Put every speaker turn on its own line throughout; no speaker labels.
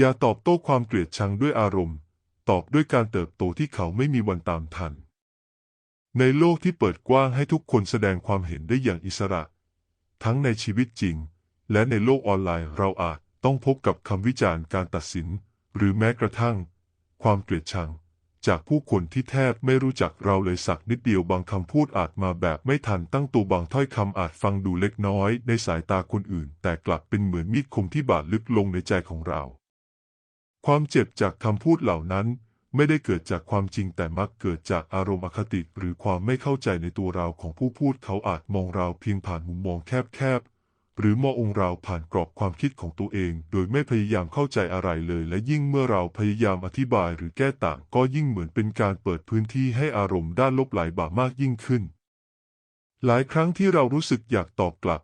อย่าตอบโต้ความเกลียดชังด้วยอารมณ์ ตอบด้วยการเติบโตที่เขาไม่มีวันตามทัน ในโลกที่เปิดกว้างให้ทุกคนแสดงความเห็นได้อย่างอิสระ ทั้งในชีวิตจริง และในโลกออนไลน์เราอาจต้องพบกับคำวิจารณ์การตัดสิน หรือแม้กระทั่ง ความเกลียดชัง จากผู้คนที่แทบไม่รู้จักเราเลยสักนิดเดียวบางคำพูดอาจมาแบบไม่ทันตั้งตัวบางถ้อยคำอาจฟังดูเล็กน้อย ในสายตาคนอื่น แต่กลับเป็นเหมือนมีดคมที่บาดลึกลงในใจของเรา ความเจ็บจากคำพูดเหล่านั้นไม่ได้เกิดจากความจริงแต่มักเกิดจากอารมณ์อคติ หรือความไม่เข้าใจในตัวเราของผู้พูดเขาอาจมองเราเพียงผ่านมุมมองแคบๆหรือมององเราผ่านกรอบความคิดของตัวเอง โดยไม่พยายามเข้าใจอะไรเลย และยิ่งเมื่อเราพยายามอธิบายหรือแก้ต่าง ก็ยิ่งเหมือนเป็นการเปิดพื้นที่ให้อารมณ์ด้านลบไหลบ่ามากยิ่งขึ้น หลายครั้งที่เรารู้สึกอยากตอบกลับ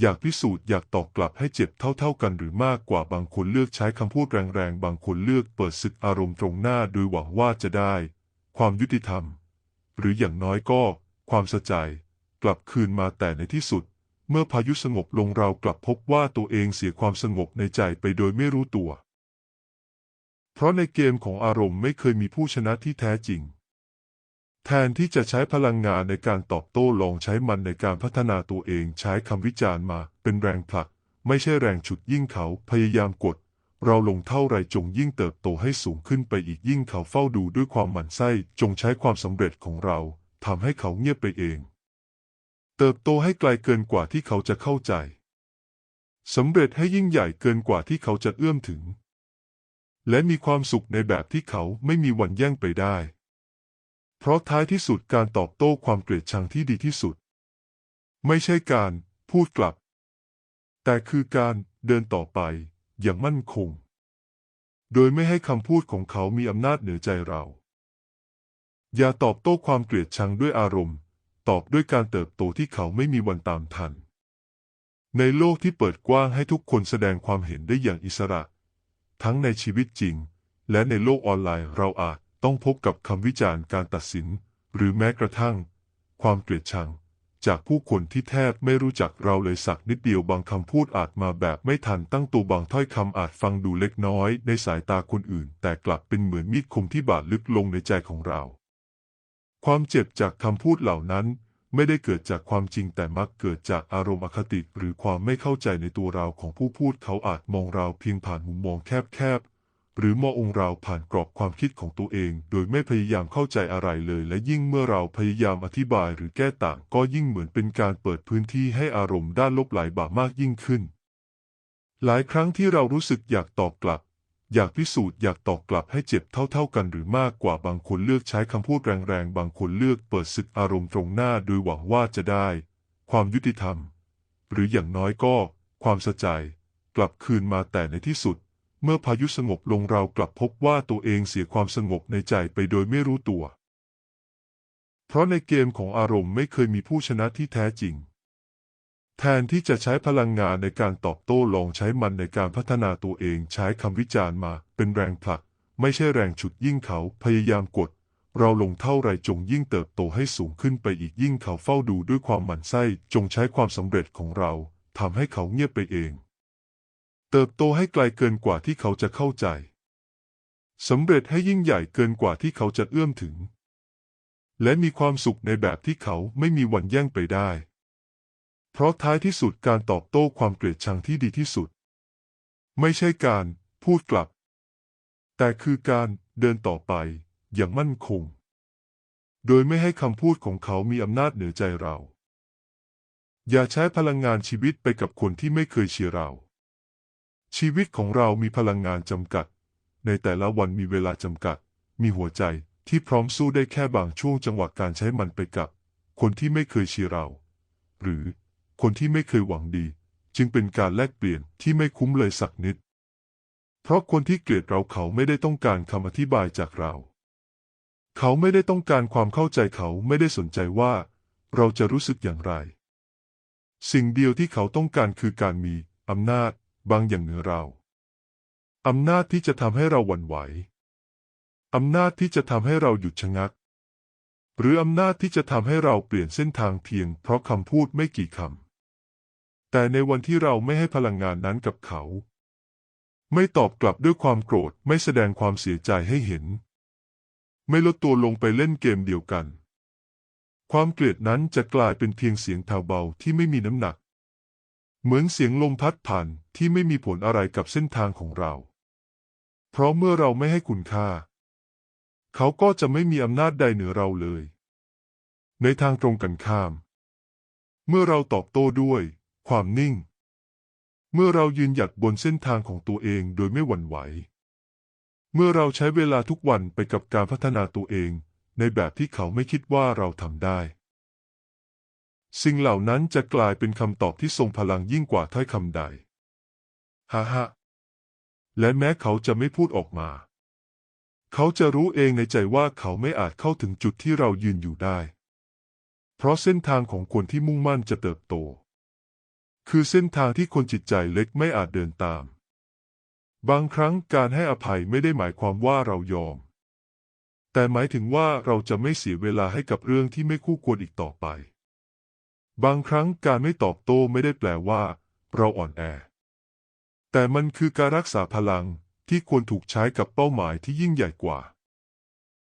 อยากพิสูจน์อยากตอบกลับให้เจ็บเท่าๆกันหรือมากกว่าบางคนเลือกใช้คำพูดแรงๆ บางคนเลือกเปิดศึกอารมณ์ตรงหน้าโดยหวังว่าจะได้ ความยุติธรรม หรืออย่างน้อยก็ ความสะใจ กลับคืนมาแต่ในที่สุด เมื่อพายุสงบลงเรากลับพบว่าตัวเองเสียความสงบในใจไปโดยไม่รู้ตัว เพราะในเกมของอารมณ์ไม่เคยมีผู้ชนะที่แท้จริง แทนที่จะใช้พลังงานในการตอบโต้ลองใช้มันในการพัฒนาตัวเองใช้คำวิจารณ์มา เป็นแรงผลัก ไม่ใช่แรงฉุดยิ่งเขาพยายามกด เราลงเท่าไรจงยิ่งเติบโตให้สูงขึ้นไปอีกยิ่งเขาเฝ้าดูด้วยความหมั่นไส้จงใช้ความสำเร็จของเราทำให้เขาเงียบไปเอง เติบโตให้ไกลเกินกว่าที่เขาจะเข้าใจสำเร็จให้ยิ่งใหญ่เกินกว่าที่เขาจะเอื้อมถึง และมีความสุขในแบบที่เขาไม่มีวันแย่งไปได้ เพราะท้ายที่สุดการตอบโต้ความเกลียดชังที่ดีที่สุด ไม่ใช่การพูดกลับ แต่คือการเดินต่อไปอย่างมั่นคง โดยไม่ให้คำพูดของเขามีอำนาจเหนือใจเรา อย่าตอบโต้ความเกลียดชังด้วยอารมณ์ ตอบด้วยการเติบโตที่เขาไม่มีวันตามทัน ในโลกที่เปิดกว้างให้ทุกคนแสดงความเห็นได้อย่างอิสระ ทั้งในชีวิตจริง และในโลกออนไลน์เราอาจ ต้องพบกับคำวิจารณ์การตัดสิน หรือแม้กระทั่ง ความเกลียดชัง จากผู้คนที่แทบไม่รู้จักเราเลยสักนิดเดียวบางคำพูดอาจมาแบบไม่ทันตั้งตัวบางถ้อยคำอาจฟังดูเล็กน้อยในสายตาคนอื่น แต่กลับเป็นเหมือนมีดคมที่บาดลึกลงในใจของเรา ความเจ็บจากคำพูดเหล่านั้นไม่ได้เกิดจากความจริงแต่มักเกิดจากอารมณ์อคติหรือความไม่เข้าใจในตัวเราของผู้พูดเขาอาจมองเราเพียงผ่านมุมมองแคบๆ หรือมององเราผ่านกรอบความคิดของตัวเอง โดยไม่พยายามเข้าใจอะไรเลย และยิ่งเมื่อเราพยายามอธิบายหรือแก้ต่าง ก็ยิ่งเหมือนเป็นการเปิดพื้นที่ให้อารมณ์ด้านลบไหลบ่ามากยิ่งขึ้น หลายครั้งที่เรารู้สึกอยากตอบกลับ อยากพิสูจน์อยากตอบกลับให้เจ็บเท่า ๆ กันหรือมากกว่าบางคนเลือกใช้คำพูดแรงๆ บางคนเลือกเปิดศึกอารมณ์ตรงหน้าโดยหวังว่าจะได้ ความยุติธรรม หรืออย่างน้อยก็ ความสะใจ กลับคืนมาแต่ในที่สุด เมื่อพายุสงบลงเรากลับพบว่าตัวเองเสียความสงบในใจไปโดยไม่รู้ตัว เพราะในเกมของอารมณ์ไม่เคยมีผู้ชนะที่แท้จริง แทนที่จะใช้พลังงานในการตอบโต้ลองใช้มันในการพัฒนาตัวเองใช้คำวิจารณ์มาเป็นแรงผลัก ไม่ใช่แรงฉุดยิ่งเขาพยายามกด เราลงเท่าไรจงยิ่งเติบโตให้สูงขึ้นไปอีกยิ่งเขาเฝ้าดูด้วยความหมั่นไส้จงใช้ความสำเร็จของเราทำให้เขาเงียบไปเอง เติบโตให้ไกลเกินกว่าที่เขาจะเข้าใจสำเร็จให้ยิ่งใหญ่เกินกว่าที่เขาจะเอื้อมถึง และมีความสุขในแบบที่เขาไม่มีวันแย่งไปได้ เพราะท้ายที่สุดการตอบโต้ความเกลียดชังที่ดีที่สุด ไม่ใช่การพูดกลับ แต่คือการเดินต่อไปอย่างมั่นคง โดยไม่ให้คำพูดของเขามีอำนาจเหนือใจเรา อย่าใช้พลังงานชีวิตไปกับคนที่ไม่เคยเชียร์เรา ชีวิตของเรามีพลังงานจำกัด ในแต่ละวันมีเวลาจำกัด มีหัวใจที่พร้อมสู้ได้แค่บางช่วงจังหวะการใช้มันไปกับ คนที่ไม่เคยเชียร์เรา หรือคนที่ไม่เคยหวังดี จึงเป็นการแลกเปลี่ยนที่ไม่คุ้มเลยสักนิด เพราะคนที่เกลียดเราเขาไม่ได้ต้องการคำอธิบายจากเรา เขาไม่ได้ต้องการความเข้าใจเขาไม่ได้สนใจว่า เราจะรู้สึกอย่างไร สิ่งเดียวที่เขาต้องการคือการมีอำนาจ บางอย่างเหนือเรา อำนาจที่จะทำให้เราหวั่นไหว อำนาจที่จะทำให้เราหยุดชะงัก หรืออำนาจที่จะทำให้เราเปลี่ยนเส้นทางเพียงเพราะคำพูดไม่กี่คำ แต่ในวันที่เราไม่ให้พลังงานนั้นกับเขา ไม่ตอบกลับด้วยความโกรธ ไม่แสดงความเสียใจให้เห็น ไม่ลดตัวลงไปเล่นเกมเดียวกันความเกลียดนั้นจะกลายเป็นเพียงเสียงแผ่วเบาที่ไม่มีน้ำหนัก เหมือนเสียงลมพัดผ่านที่ไม่มีผลอะไรกับเส้นทางของเรา เพราะเมื่อเราไม่ให้คุณค่า เขาก็จะไม่มีอำนาจใดเหนือเราเลย ในทางตรงกันข้าม เมื่อเราตอบโต้ด้วย ความนิ่ง เมื่อเรายืนหยัดบนเส้นทางของตัวเองโดยไม่หวั่นไหว เมื่อเราใช้เวลาทุกวันไปกับการพัฒนาตัวเอง ในแบบที่เขาไม่คิดว่าเราทำได้ สิ่งเหล่านั้นจะกลายเป็นคำตอบที่ทรงพลังยิ่งกว่าถ้อยคำใดฮ่าฮ่าและแม้เขาจะไม่พูดออกมา เขาจะรู้เองในใจว่าเขาไม่อาจเข้าถึงจุดที่เรายืนอยู่ได้ เพราะเส้นทางของคนที่มุ่งมั่นจะเติบโต คือเส้นทางที่คนจิตใจเล็กไม่อาจเดินตาม บางครั้งการให้อภัยไม่ได้หมายความว่าเรายอม แต่หมายถึงว่าเราจะไม่เสียเวลาให้กับเรื่องที่ไม่คู่ควรอีกต่อไป บางครั้งการไม่ตอบโต้ไม่ได้แปลว่า เราอ่อนแอ แต่มันคือการรักษาพลังที่ควรถูกใช้กับเป้าหมายที่ยิ่งใหญ่กว่า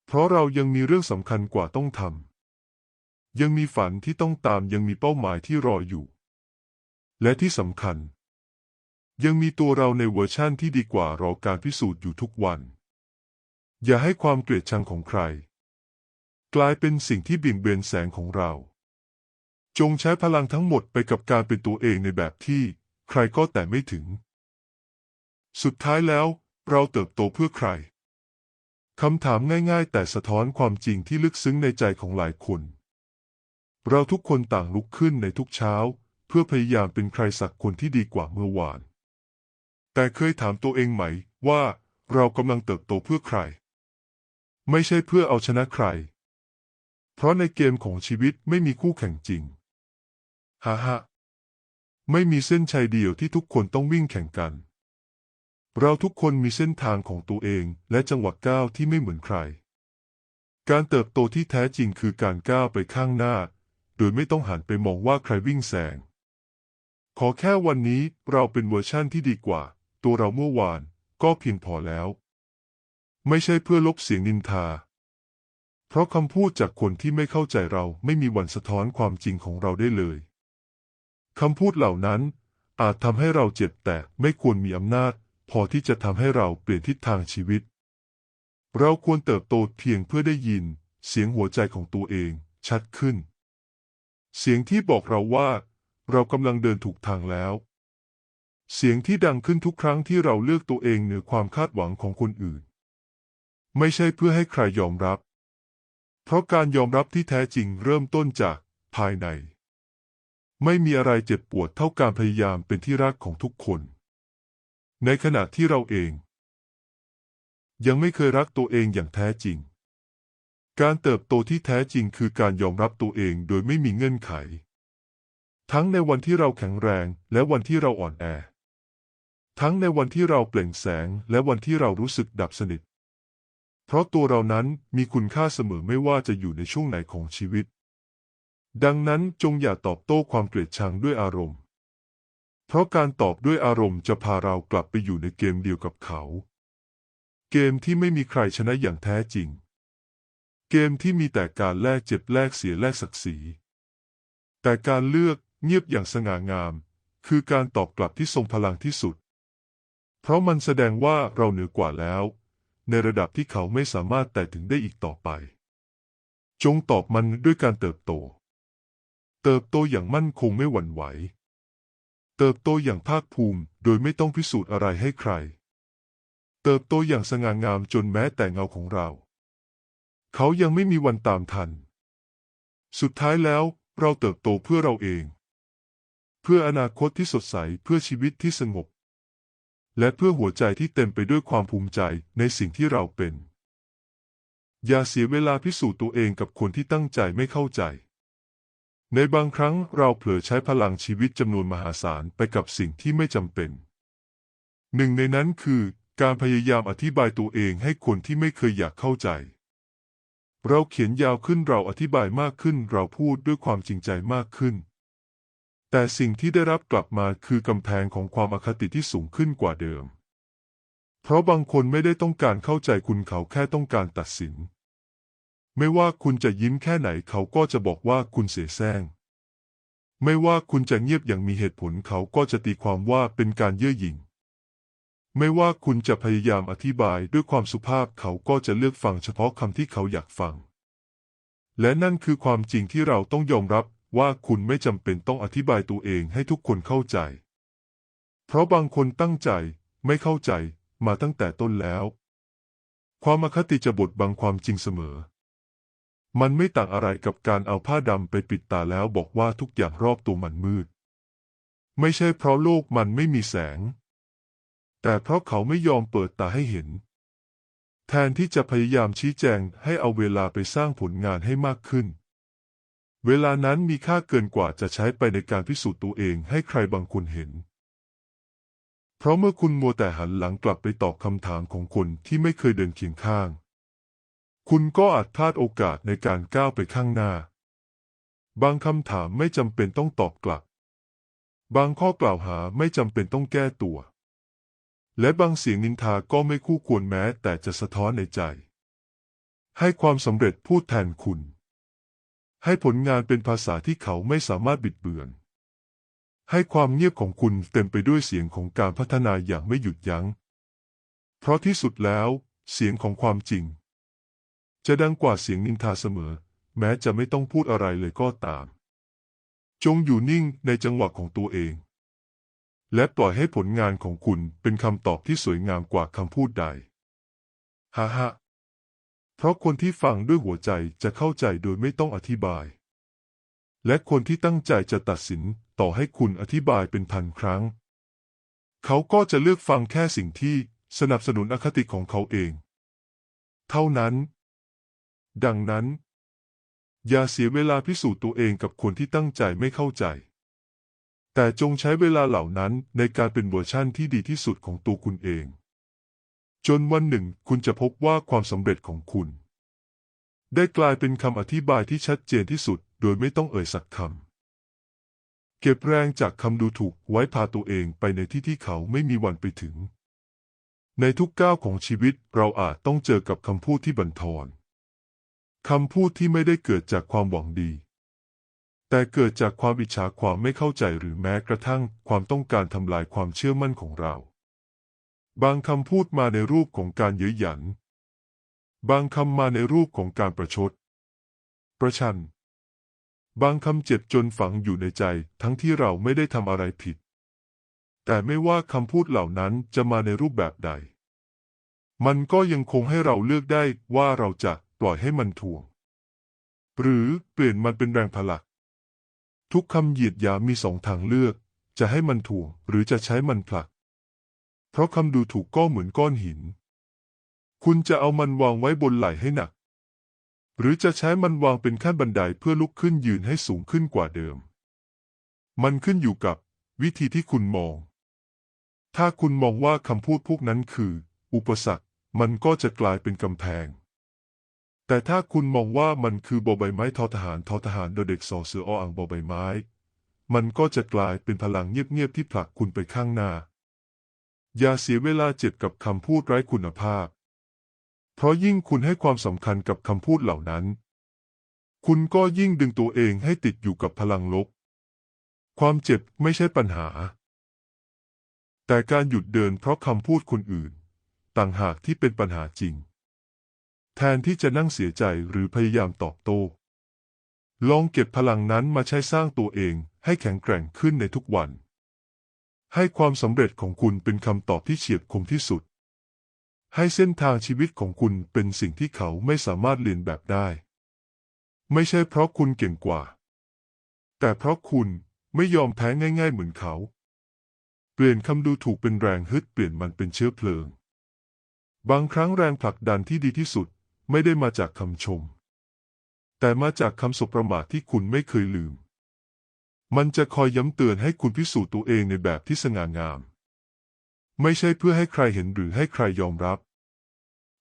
เพราะเรายังมีเรื่องสำคัญกว่าต้องทำ ยังมีฝันที่ต้องตามยังมีเป้าหมายที่รออยู่ และที่สำคัญ ยังมีตัวเราในเวอร์ชั่นที่ดีกว่ารอการพิสูจน์อยู่ทุกวัน อย่าให้ความเกลียดชังของใคร กลายเป็นสิ่งที่เบี่ยงเบนแสงของเรา จงใช้พลังทั้งหมดไปกับการเป็นตัวเองในแบบที่ใครก็แต่ไม่ถึง สุดท้ายแล้ว เราเติบโตเพื่อใคร คำถามง่ายๆ แต่สะท้อนความจริงที่ลึกซึ้งในใจของหลายคน เราทุกคนต่างลุกขึ้นในทุกเช้า เพื่อพยายามเป็นใครสักคนที่ดีกว่าเมื่อวาน แต่เคยถามตัวเองไหมว่าเรากำลังเติบโตเพื่อใคร ไม่ใช่เพื่อเอาชนะใคร เพราะในเกมของชีวิตไม่มีคู่แข่งจริง ฮ่าฮ่าไม่มีเส้นชัยเดียวที่ทุกคนต้องวิ่งแข่งกัน เราทุกคนมีเส้นทางของตัวเองและจังหวะก้าวที่ไม่เหมือนใคร การเติบโตที่แท้จริงคือการก้าวไปข้างหน้า โดยไม่ต้องหันไปมองว่าใครวิ่งแซง ขอแค่วันนี้เราเป็นเวอร์ชั่นที่ดีกว่า ตัวเราเมื่อวานก็เพียงพอแล้ว ไม่ใช่เพื่อลบเสียงนินทา เพราะคำพูดจากคนที่ไม่เข้าใจเราไม่มีวันสะท้อนความจริงของเราได้เลย คำพูดเหล่านั้น อาจทำให้เราเจ็บแต่ไม่ควรมีอำนาจ พอที่จะทำให้เราเปลี่ยนทิศทางชีวิต เราควรเติบโตเพียงเพื่อได้ยิน เสียงหัวใจของตัวเองชัดขึ้น เสียงที่บอกเราว่า เรากำลังเดินถูกทางแล้ว เสียงที่ดังขึ้นทุกครั้งที่เราเลือกตัวเองเหนือความคาดหวังของคนอื่น ไม่ใช่เพื่อให้ใครยอมรับ เพราะการยอมรับที่แท้จริงเริ่มต้นจากภายใน ไม่มีอะไรเจ็บปวดเท่าการพยายามเป็นที่รักของทุกคน ในขณะที่เราเอง ยังไม่เคยรักตัวเองอย่างแท้จริง การเติบโตที่แท้จริงคือการยอมรับตัวเองโดยไม่มีเงื่อนไข ทั้งในวันที่เราแข็งแรงและวันที่เราอ่อนแอ ทั้งในวันที่เราเปล่งแสงและวันที่เรารู้สึกดับสนิท เพราะตัวเรานั้นมีคุณค่าเสมอไม่ว่าจะอยู่ในช่วงไหนของชีวิต ดังนั้นจงอย่าตอบโต้ความเกลียดชังด้วยอารมณ์ เพราะการตอบด้วยอารมณ์จะพาเรากลับไปอยู่ในเกมเดียวกับเขา เกมที่ไม่มีใครชนะอย่างแท้จริง เกมที่มีแต่การแลกเจ็บแลกเสียแลกศักดิ์ศรี แต่การเลือกเงียบอย่างสง่างาม คือการตอบกลับที่ทรงพลังที่สุด เพราะมันแสดงว่าเราเหนือกว่าแล้ว ในระดับที่เขาไม่สามารถแต่ถึงได้อีกต่อไป จงตอบมันด้วยการเติบโต เติบโตอย่างมั่นคงไม่หวั่นไหว เติบโตอย่างภาคภูมิโดยไม่ต้องพิสูจน์อะไรให้ใคร เติบโตอย่างสง่างามจนแม้แต่เงาของเรา เขายังไม่มีวันตามทัน สุดท้ายแล้วเราเติบโตเพื่อเราเอง เพื่ออนาคตที่สดใสเพื่อชีวิตที่สงบ และเพื่อหัวใจที่เต็มไปด้วยความภูมิใจในสิ่งที่เราเป็น อย่าเสียเวลาพิสูจน์ตัวเองกับคนที่ตั้งใจไม่เข้าใจ ในบางครั้งเราเผลอใช้พลังชีวิตจำนวนมหาศาลไปกับสิ่งที่ไม่จำเป็น หนึ่งในนั้นคือการพยายามอธิบายตัวเองให้คนที่ไม่เคยอยากเข้าใจ เราเขียนยาวขึ้นเราอธิบายมากขึ้นเราพูดด้วยความจริงใจมากขึ้น แต่สิ่งที่ได้รับกลับมาคือกำแพงของความอคติที่สูงขึ้นกว่าเดิม เพราะบางคนไม่ได้ต้องการเข้าใจคุณเขาแค่ต้องการตัดสิน ไม่ว่าคุณจะยิ้มแค่ไหนเขาก็จะบอกว่าคุณเสแสร้งไม่ว่าคุณจะเงียบอย่างมีเหตุผลเขาก็จะตีความว่าเป็นการเย่อหยิ่ง ไม่ว่าคุณจะพยายามอธิบายด้วยความสุภาพเขาก็จะเลือกฟังเฉพาะคำที่เขาอยากฟัง และนั่นคือความจริงที่เราต้องยอมรับว่าคุณไม่จำเป็นต้องอธิบายตัวเองให้ทุกคนเข้าใจ เพราะบางคนตั้งใจไม่เข้าใจมาตั้งแต่ต้นแล้ว ความอคติจะบดบังความจริงเสมอ มันไม่ต่างอะไรกับการเอาผ้าดำไปปิดตาแล้วบอกว่าทุกอย่างรอบตัวมันมืด ไม่ใช่เพราะโลกมันไม่มีแสง แต่เพราะเขาไม่ยอมเปิดตาให้เห็น แทนที่จะพยายามชี้แจงให้เอาเวลาไปสร้างผลงานให้มากขึ้น เวลานั้นมีค่าเกินกว่าจะใช้ไปในการพิสูจน์ตัวเองให้ใครบางคนเห็น เพราะเมื่อคุณมัวแต่หันหลังกลับไปตอบคำถามของคนที่ไม่เคยเดินเคียงข้าง คุณก็อาจพลาดโอกาสในการก้าวไปข้างหน้า บางคำถามไม่จำเป็นต้องตอบกลับ บางข้อกล่าวหาไม่จำเป็นต้องแก้ตัว และบางเสียงนินทาก็ไม่คู่ควรแม้แต่จะสะท้อนในใจ ให้ความสำเร็จพูดแทนคุณ ให้ผลงานเป็นภาษาที่เขาไม่สามารถบิดเบือน ให้ความเงียบของคุณเต็มไปด้วยเสียงของการพัฒนาอย่างไม่หยุดยัง้ง เพราะที่สุดแล้ว เสียงของความจริง จะดังกว่าเสียงนินทาเสมอ แม้จะไม่ต้องพูดอะไรเลยก็ตาม จงอยู่นิ่งในจังหวะของตัวเอง และปล่อยให้ผลงานของคุณเป็นคำตอบที่สวยงามกว่าคำพูดใดฮ่าฮ่าเพราะคนที่ฟังด้วยหัวใจจะเข้าใจโดยไม่ต้องอธิบาย และคนที่ตั้งใจจะตัดสินต่อให้คุณอธิบายเป็นพันครั้ง เขาก็จะเลือกฟังแค่สิ่งที่สนับสนุนอคติของเขาเอง เท่านั้น ดังนั้น อย่าเสียเวลาพิสูจน์ตัวเองกับคนที่ตั้งใจไม่เข้าใจ แต่จงใช้เวลาเหล่านั้นในการเป็นเวอร์ชั่นที่ดีที่สุดของตัวคุณเอง จนวันหนึ่งคุณจะพบว่าความสำเร็จของคุณ ได้กลายเป็นคำอธิบายที่ชัดเจนที่สุด โดยไม่ต้องเอ่ยสักคำเก็บแรงจากคำดูถูกไว้พาตัวเองไปในที่ที่เขาไม่มีวันไปถึง ในทุกก้าวของชีวิตเราอาจต้องเจอกับคำพูดที่บั่นทอน คำพูดที่ไม่ได้เกิดจากความหวังดี แต่เกิดจากความอิจฉาความไม่เข้าใจหรือแม้กระทั่งความต้องการทำลายความเชื่อมั่นของเรา บางคำพูดมาในรูปของการเย้ยหยัน บางคำมาในรูปของการประชด ประชัน บางคำเจ็บจนฝังอยู่ในใจ ทั้งที่เราไม่ได้ทำอะไรผิด แต่ไม่ว่าคำพูดเหล่านั้นจะมาในรูปแบบใด มันก็ยังคงให้เราเลือกได้ว่าเราจะ ปล่อยให้มันถ่วง หรือเปลี่ยนมันเป็นแรงผลัก ทุกคำเหยียดหยามมีสองทางเลือก จะให้มันถ่วงหรือจะใช้มันผลัก เพราะคำดูถูกก็เหมือนก้อนหิน คุณจะเอามันวางไว้บนไหล่ให้หนัก หรือจะใช้มันวางเป็นขั้นบันไดเพื่อลุกขึ้นยืนให้สูงขึ้นกว่าเดิม มันขึ้นอยู่กับวิธีที่คุณมอง ถ้าคุณมองว่าคำพูดพวกนั้นคือ อุปสรรค มันก็จะกลายเป็นกำแพง แต่ถ้าคุณมองว่ามันคือบอใบไม้ทอทหารทอทหารโดยเด็กสอเสือออ่างบอใบไม้ มันก็จะกลายเป็นพลังเงียบๆที่ผลักคุณไปข้างหน้า อย่าเสียเวลาเจ็บกับคำพูดไร้คุณภาพ เพราะยิ่งคุณให้ความสำคัญกับคำพูดเหล่านั้น คุณก็ยิ่งดึงตัวเองให้ติดอยู่กับพลังลบ ความเจ็บไม่ใช่ปัญหา แต่การหยุดเดินเพราะคำพูดคนอื่น ต่างหากที่เป็นปัญหาจริง แทนที่จะนั่งเสียใจหรือพยายามตอบโต้ ลองเก็บพลังนั้นมาใช้สร้างตัวเองให้แข็งแกร่งขึ้นในทุกวัน ให้ความสำเร็จของคุณเป็นคำตอบที่เฉียบคมที่สุด ให้เส้นทางชีวิตของคุณเป็นสิ่งที่เขาไม่สามารถเรียนแบบได้ ไม่ใช่เพราะคุณเก่งกว่า แต่เพราะคุณไม่ยอมแพ้ง่าย ๆ เหมือนเขา เปลี่ยนคำดูถูกเป็นแรงฮึดเปลี่ยนมันเป็นเชื้อเพลิงบางครั้งแรงผลักดันที่ดีที่สุด ไม่ได้มาจากคำชม แต่มาจากคำสบประมาทที่คุณไม่เคยลืม มันจะคอยย้ำเตือนให้คุณพิสูจน์ตัวเองในแบบที่สง่างาม ไม่ใช่เพื่อให้ใครเห็นหรือให้ใครยอมรับ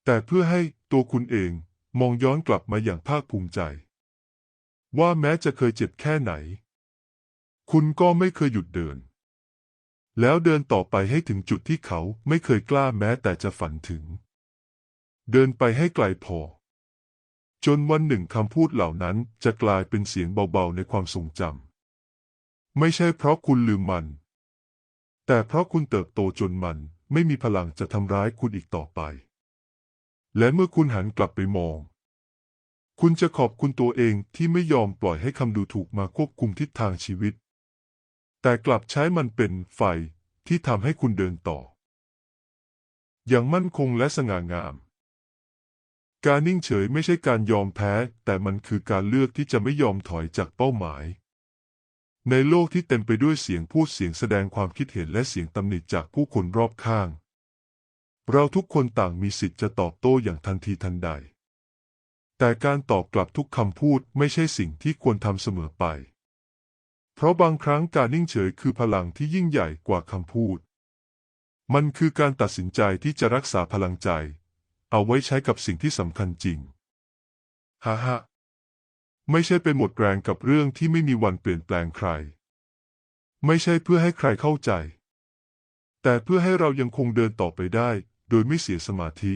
แต่เพื่อให้ตัวคุณเองมองย้อนกลับมาอย่างภาคภูมิใจ ว่าแม้จะเคยเจ็บแค่ไหน คุณก็ไม่เคยหยุดเดิน แล้วเดินต่อไปให้ถึงจุดที่เขาไม่เคยกล้าแม้แต่จะฝันถึง เดินไปให้ไกลพอ จนวันหนึ่งคำพูดเหล่านั้นจะกลายเป็นเสียงเบาๆในความทรงจำไม่ใช่เพราะคุณลืมมัน แต่เพราะคุณเติบโตจนมันไม่มีพลังจะทำร้ายคุณอีกต่อไป และเมื่อคุณหันกลับไปมอง คุณจะขอบคุณตัวเองที่ไม่ยอมปล่อยให้คำดูถูกมาควบคุมทิศทางชีวิต แต่กลับใช้มันเป็นไฟที่ทำให้คุณเดินต่อ อย่างมั่นคงและสง่างาม การนิ่งเฉยไม่ใช่การยอมแพ้ แต่มันคือการเลือกที่จะไม่ยอมถอยจากเป้าหมาย ในโลกที่เต็มไปด้วยเสียงพูดเสียงแสดงความคิดเห็นและเสียงตำหนิจากผู้คนรอบข้าง เราทุกคนต่างมีสิทธิ์จะตอบโต้อย่างทันทีทันใด แต่การตอบกลับทุกคำพูดไม่ใช่สิ่งที่ควรทำเสมอไป เพราะบางครั้งการนิ่งเฉยคือพลังที่ยิ่งใหญ่กว่าคำพูด มันคือการตัดสินใจที่จะรักษาพลังใจ เอาไว้ใช้กับสิ่งที่สำคัญจริงฮ่าฮ่าไม่ใช่ไปหมดแรงกับเรื่องที่ไม่มีวันเปลี่ยนแปลงใคร ไม่ใช่เพื่อให้ใครเข้าใจ แต่เพื่อให้เรายังคงเดินต่อไปได้ โดยไม่เสียสมาธิ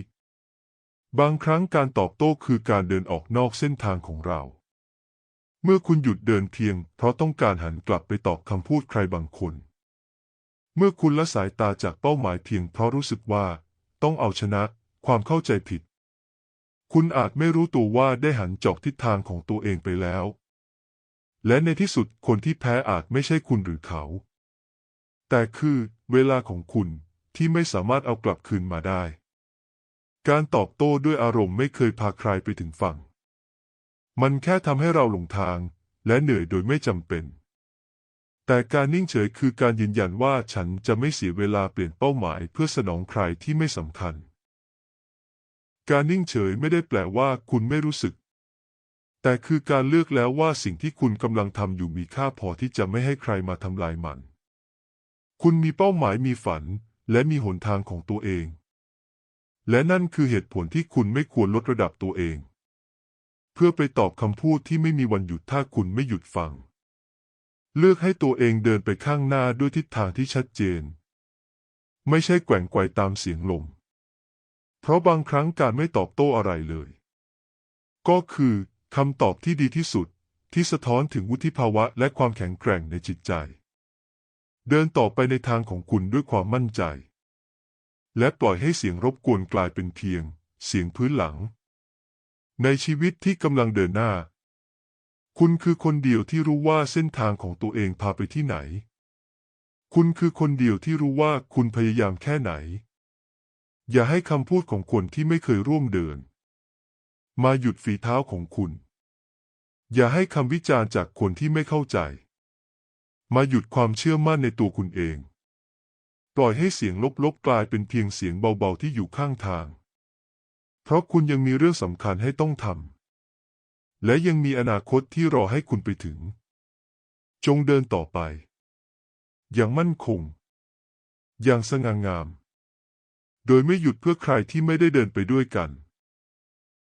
บางครั้งการตอบโต้คือการเดินออกนอกเส้นทางของเรา เมื่อคุณหยุดเดินเพียง เพราะต้องการหันกลับไปตอบคำพูดใครบางคน เมื่อคุณละสายตาจากเป้าหมายเพียงเพราะรู้สึกว่า ต้องเอาชนะ ความเข้าใจผิด คุณอาจไม่รู้ตัวว่าได้หันจอกทิศทางของตัวเองไปแล้ว และในที่สุดคนที่แพ้อาจไม่ใช่คุณหรือเขา แต่คือเวลาของคุณที่ไม่สามารถเอากลับคืนมาได้ การตอบโต้ด้วยอารมณ์ไม่เคยพาใครไปถึงฝั่ง มันแค่ทำให้เราหลงทางและเหนื่อยโดยไม่จำเป็น แต่การนิ่งเฉยคือการยืนยันว่าฉันจะไม่เสียเวลาเปลี่ยนเป้าหมายเพื่อสนองใครที่ไม่สำคัญ การนิ่งเฉยไม่ได้แปลว่าคุณไม่รู้สึก แต่คือการเลือกแล้วว่าสิ่งที่คุณกำลังทำอยู่มีค่าพอที่จะไม่ให้ใครมาทำลายมัน คุณมีเป้าหมายมีฝัน และมีหนทางของตัวเอง และนั่นคือเหตุผลที่คุณไม่ควรลดระดับตัวเอง เพื่อไปตอบคำพูดที่ไม่มีวันหยุดถ้าคุณไม่หยุดฟัง เลือกให้ตัวเองเดินไปข้างหน้าด้วยทิศทางที่ชัดเจน ไม่ใช่แกว่งไกวตามเสียงลม เพราะบางครั้งการไม่ตอบโต้อะไรเลย ก็คือคำตอบที่ดีที่สุดที่สะท้อนถึงวุฒิภาวะและความแข็งแกร่งในจิตใจ เดินต่อไปในทางของคุณด้วยความมั่นใจ และปล่อยให้เสียงรบกวนกลายเป็นเพียง เสียงพื้นหลัง ในชีวิตที่กำลังเดินหน้า คุณคือคนเดียวที่รู้ว่าเส้นทางของตัวเองพาไปที่ไหน คุณคือคนเดียวที่รู้ว่าคุณพยายามแค่ไหน อย่าให้คำพูดของคนที่ไม่เคยร่วมเดิน มาหยุดฝีเท้าของคุณ อย่าให้คำวิจารณ์จากคนที่ไม่เข้าใจ มาหยุดความเชื่อมั่นในตัวคุณเอง ปล่อยให้เสียงลบๆกลายเป็นเพียงเสียงเบาๆที่อยู่ข้างทาง เพราะคุณยังมีเรื่องสำคัญให้ต้องทำและยังมีอนาคตที่รอให้คุณไปถึง จงเดินต่อไป อย่างมั่นคง อย่างสง่างาม โดยไม่หยุดเพื่อใครที่ไม่ได้เดินไปด้วยกัน